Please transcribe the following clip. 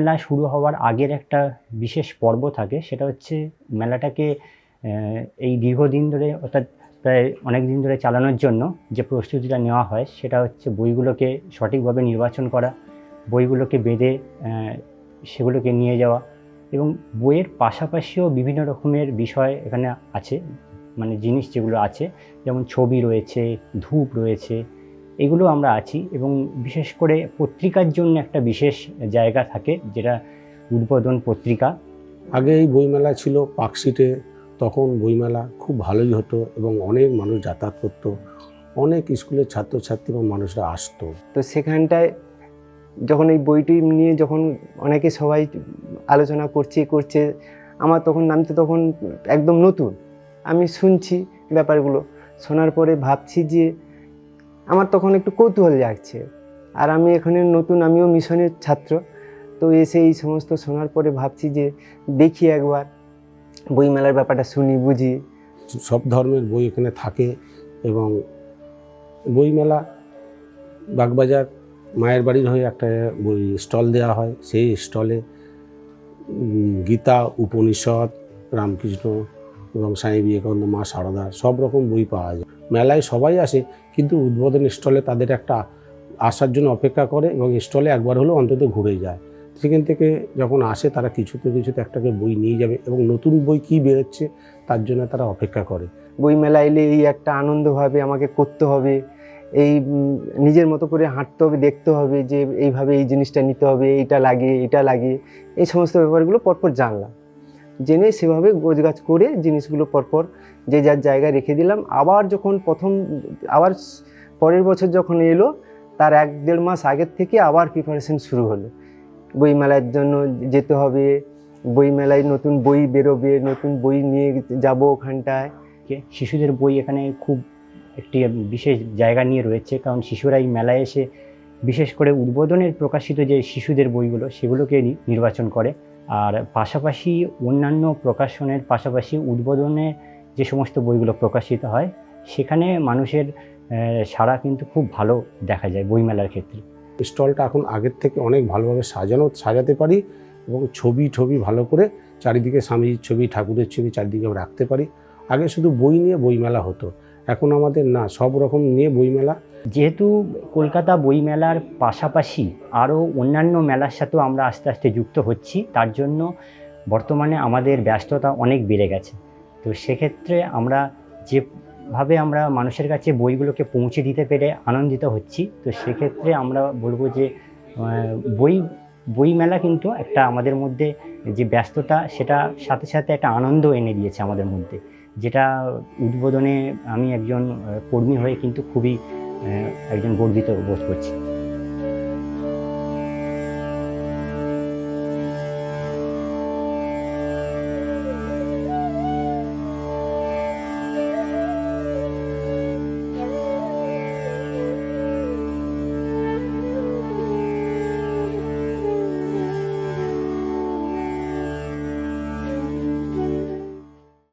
মেলা শুরু হওয়ার আগের একটা বিশেষ পর্ব থাকে, সেটা হচ্ছে মেলাটাকে এই দীর্ঘদিন ধরে, অর্থাৎ প্রায় অনেক দিন ধরে চালানোর জন্য যে প্রস্তুতিটা নেওয়া হয়, সেটা হচ্ছে বইগুলোকে সঠিকভাবে নির্বাচন করা, বইগুলোকে বেঁধে সেগুলোকে নিয়ে যাওয়া এবং বইয়ের পাশাপাশিও বিভিন্ন রকমের বিষয় এখানে আছে মানে জিনিস যেগুলো আছে, যেমন ছবি রয়েছে, ধূপ রয়েছে এগুলো আমরা আছি এবং বিশেষ করে পত্রিকার জন্য একটা বিশেষ জায়গা থাকে যেটা উদ্বোধন পত্রিকা। আগে এই বইমেলা ছিল পার্কশিটে তখন বইমেলা খুব ভালোই হতো এবং অনেক মানুষ যাতায়াত করতো অনেক স্কুলের ছাত্রছাত্রী এবং মানুষরা আসতো। তো সেখানটায় যখন এই বইটি নিয়ে যখন অনেকে সবাই আলোচনা করছে করছে আমার তখন নামতে তখন একদম নতুন। আমি শুনছি ব্যাপারগুলো শোনার পরে ভাবছি যে আমার তখন একটু কৌতূহল জাগছে। আর আমি এখানে নতুন, আমিও মিশনের ছাত্র। তো এসে এই সমস্ত শোনার পরে ভাবছি যে দেখি একবার বইমেলার ব্যাপারটা শুনি, বুঝি। সব ধর্মের বই এখানে থাকে এবং বইমেলা বাগবাজার, মায়ের বাড়ির হয়ে একটা বই স্টল দেওয়া হয়। সেই স্টলে গীতা, উপনিষদ, রামকৃষ্ণ এবং স্বামী বিবেকানন্দ, মা সারদা সব রকম বই পাওয়া যায়। মেলায় সবাই আসে, কিন্তু উদ্বোধন স্টলে তাদের একটা আসার জন্য অপেক্ষা করে এবং স্টলে একবার হলেও অন্তত ঘুরে যায়। সেখান থেকে যখন আসে তারা কিছুতে কিছুতে একটাকে বই নিয়ে যাবে এবং নতুন বই কী বেরোচ্ছে তার জন্য তারা অপেক্ষা করে। বইমেলা এলে এই একটা আনন্দভাবে আমাকে করতে হবে, এই নিজের মতো করে হাঁটতে হবে, দেখতে হবে যে এইভাবে এই জিনিসটা নিতে হবে, এইটা লাগে, এটা লাগে, এই সমস্ত ব্যাপারগুলো পরপর জানলাম। জেনে সেভাবে গোছগাছ করে জিনিসগুলো পরপর যে যার জায়গায় রেখে দিলাম। আবার যখন প্রথম, আবার পরের বছর যখন এলো, তার এক দেড় মাস আগের থেকে আবার প্রিপারেশন শুরু হলো। বইমেলার জন্য যেতে হবে বইমেলায় নতুন বই বেরোবে, নতুন বই নিয়ে যাব ওখানটায়। শিশুদের বই এখানে খুব একটি বিশেষ জায়গা নিয়ে রয়েছে, কারণ শিশুরা এই মেলায় এসে বিশেষ করে উদ্বোধনের প্রকাশিত যে শিশুদের বইগুলো, সেগুলোকে নির্বাচন করে। আর পাশাপাশি অন্যান্য প্রকাশনের পাশাপাশি উদ্বোধনে যে সমস্ত বইগুলো প্রকাশিত হয় সেখানে মানুষের সাড়া কিন্তু খুব ভালো দেখা যায় বইমেলার ক্ষেত্রে। স্টলটা এখন আগের থেকে অনেক ভালোভাবে সাজানো সাজাতে পারি এবং ছবি ছবি ভালো করে চারিদিকে স্বামীজির ছবি ঠাকুরের ছবি চারিদিকে আমরা রাখতে পারি। আগে শুধু বই নিয়ে বইমেলা হতো এখন আমাদের না সব রকম নিয়ে বইমেলা। যেহেতু কলকাতা বইমেলার পাশাপাশি আরও অন্যান্য মেলার সাথেও আমরা আস্তে আস্তে যুক্ত হচ্ছি তার জন্য বর্তমানে আমাদের ব্যস্ততা অনেক বেড়ে গেছে। তো সেক্ষেত্রে আমরা যেভাবে আমরা মানুষের কাছে বইগুলোকে পৌঁছে দিতে পেরে আনন্দিত হচ্ছি, তো সেক্ষেত্রে আমরা বলব যে বই বই মেলা কিন্তু একটা আমাদের মধ্যে যে ব্যস্ততা, সেটা সাথে সাথে একটা আনন্দ এনে দিয়েছে আমাদের মধ্যে, যেটা উদ্বোধনে আমি একজন কর্মী হয়ে কিন্তু খুবই একজন গর্বিত বোধ করছি।